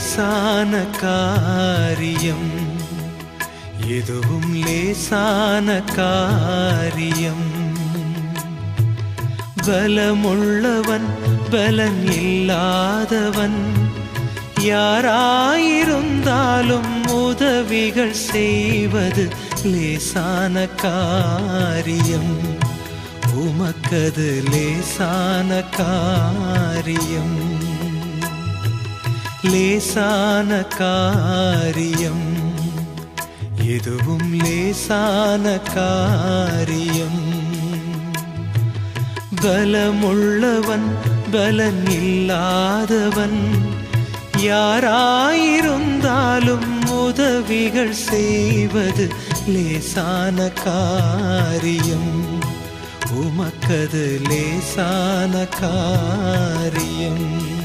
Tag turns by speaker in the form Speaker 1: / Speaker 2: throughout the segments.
Speaker 1: லேசான காரியம். எதுவும் லேசான காரியம். பலமுள்ளவன் பலன் இல்லாதவன். யாராயிருந்தாலும் உதவிகள் செய்வது லேசான காரியம். உமக்கது லேசான காரியம். லேசான காரியம். எதுவும் லேசான காரியம். பலமுள்ளவன் பலன் இல்லாதவன் யாராயிருந்தாலும் உதவிகள் செய்வது லேசான காரியம். உமக்கது லேசான காரியம்.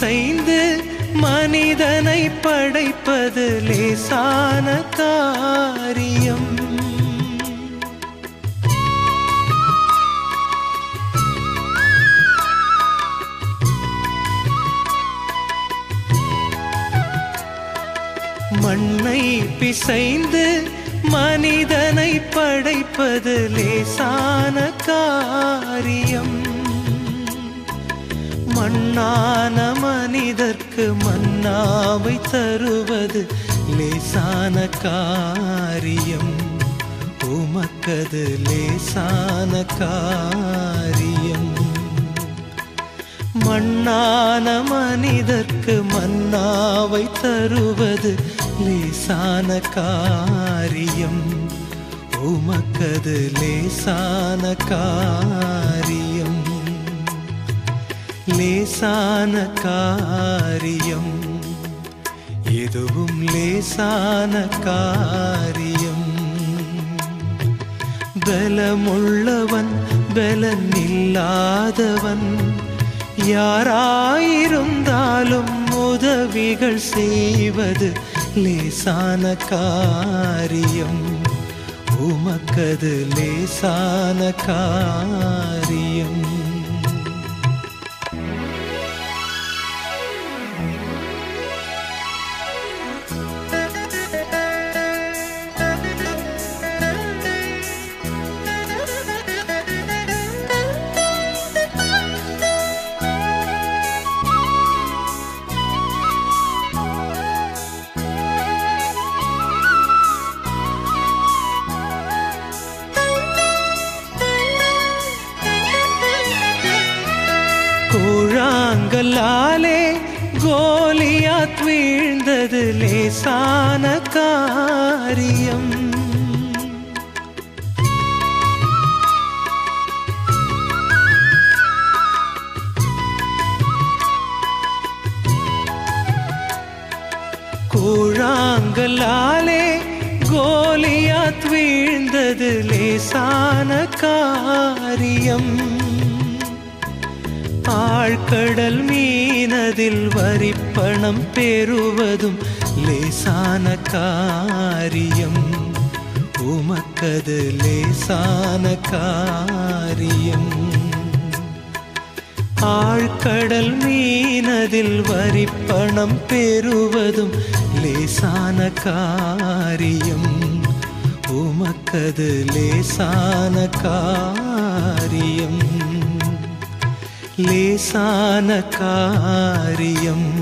Speaker 1: இசைந்து மனிதனை படைப்பது லேசான காரியம். மண்ணை பிசைந்து மனிதனை படைப்பது லேசான காரியம். மண்ணான மனிதர்க்கு மன்னாவை தருவது லேசான காரியம். உமக்கது லேசான காரியம். மண்ணான மனிதர்க்கு மன்னாவை தருவது லேசான காரியம். உமக்கது லேசான காரியம் லேசான காரியம். எதுவும் லேசான காரியம். பலமுள்ளவன் பலன் இல்லாதவன் யாராயிருந்தாலும் உதவிகள் செய்வது லேசான காரியம். உமக்கது லேசான காரியம். கூழாங்கல்லாலே கோலியாத் வீழ்ந்தது லேசான காரியம். கூழாங்கலாலே கோலியாத் வீழ்ந்தது லேசான காரியம். ஆழ்கடல் மீனதில் வரிப்பணம் பெறுவதும் லேசான காரியம். உமக்கது லேசான காரியம். ஆழ்கடல் மீனதில் வரிப்பணம் பெறுவதும் லேசான காரியம். உமக்கது லேசான காரியம். லேசான காரியம்.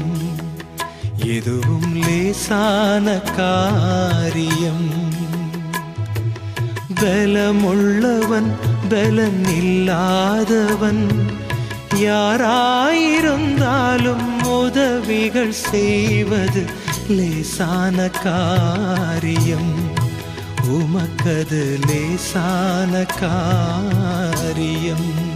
Speaker 1: எதுவும் லேசான காரியம். பலமுள்ளவன் பலன் இல்லாதவன் யாராயிருந்தாலும் உதவிகள் செய்வது லேசான காரியம். உமக்கது லேசான காரியம்.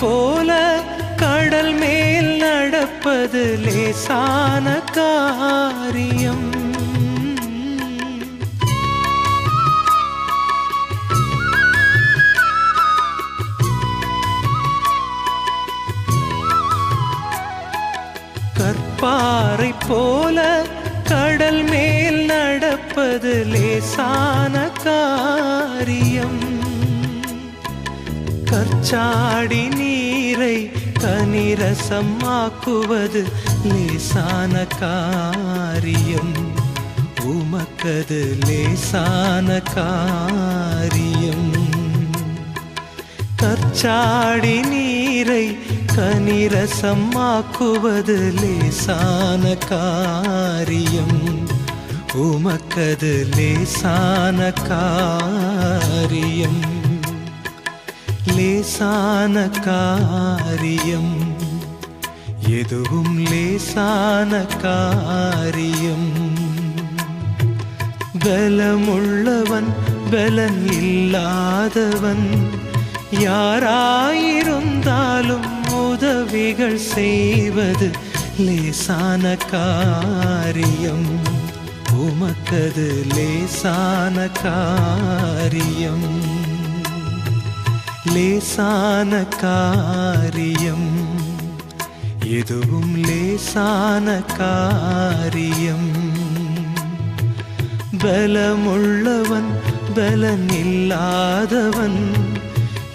Speaker 1: போல கடல் மேல் நடப்பது லேசான காரியம். கற்பாறை போல கடல் மேல் நடப்பது லேசான காரியம். கற்சாடி நீரை கனிரசமாக்குவது லேசான காரியம் உமக்கது லேசான காரியம் கற்சாடி நீரை கனிரசமாக்குவது லேசான காரியம் உமக்கது லேசான காரியம் லேசான காரியம். எதுவும் லேசான காரியம். பலமுள்ளவன் பலன் இல்லாதவன். யாராயிருந்தாலும் உதவிகள் செய்வது லேசான காரியம். உமக்கது லேசான காரியம். லேசான காரியம். எதுவும் லேசான காரியம். பலமுள்ளவன் பலன் இல்லாதவன்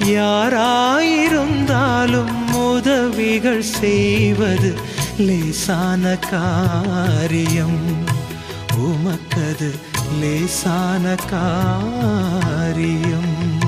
Speaker 1: யாராயிருந்தாலும் உதவிகள் செய்வது லேசான காரியம். உமக்கது லேசான காரியம்.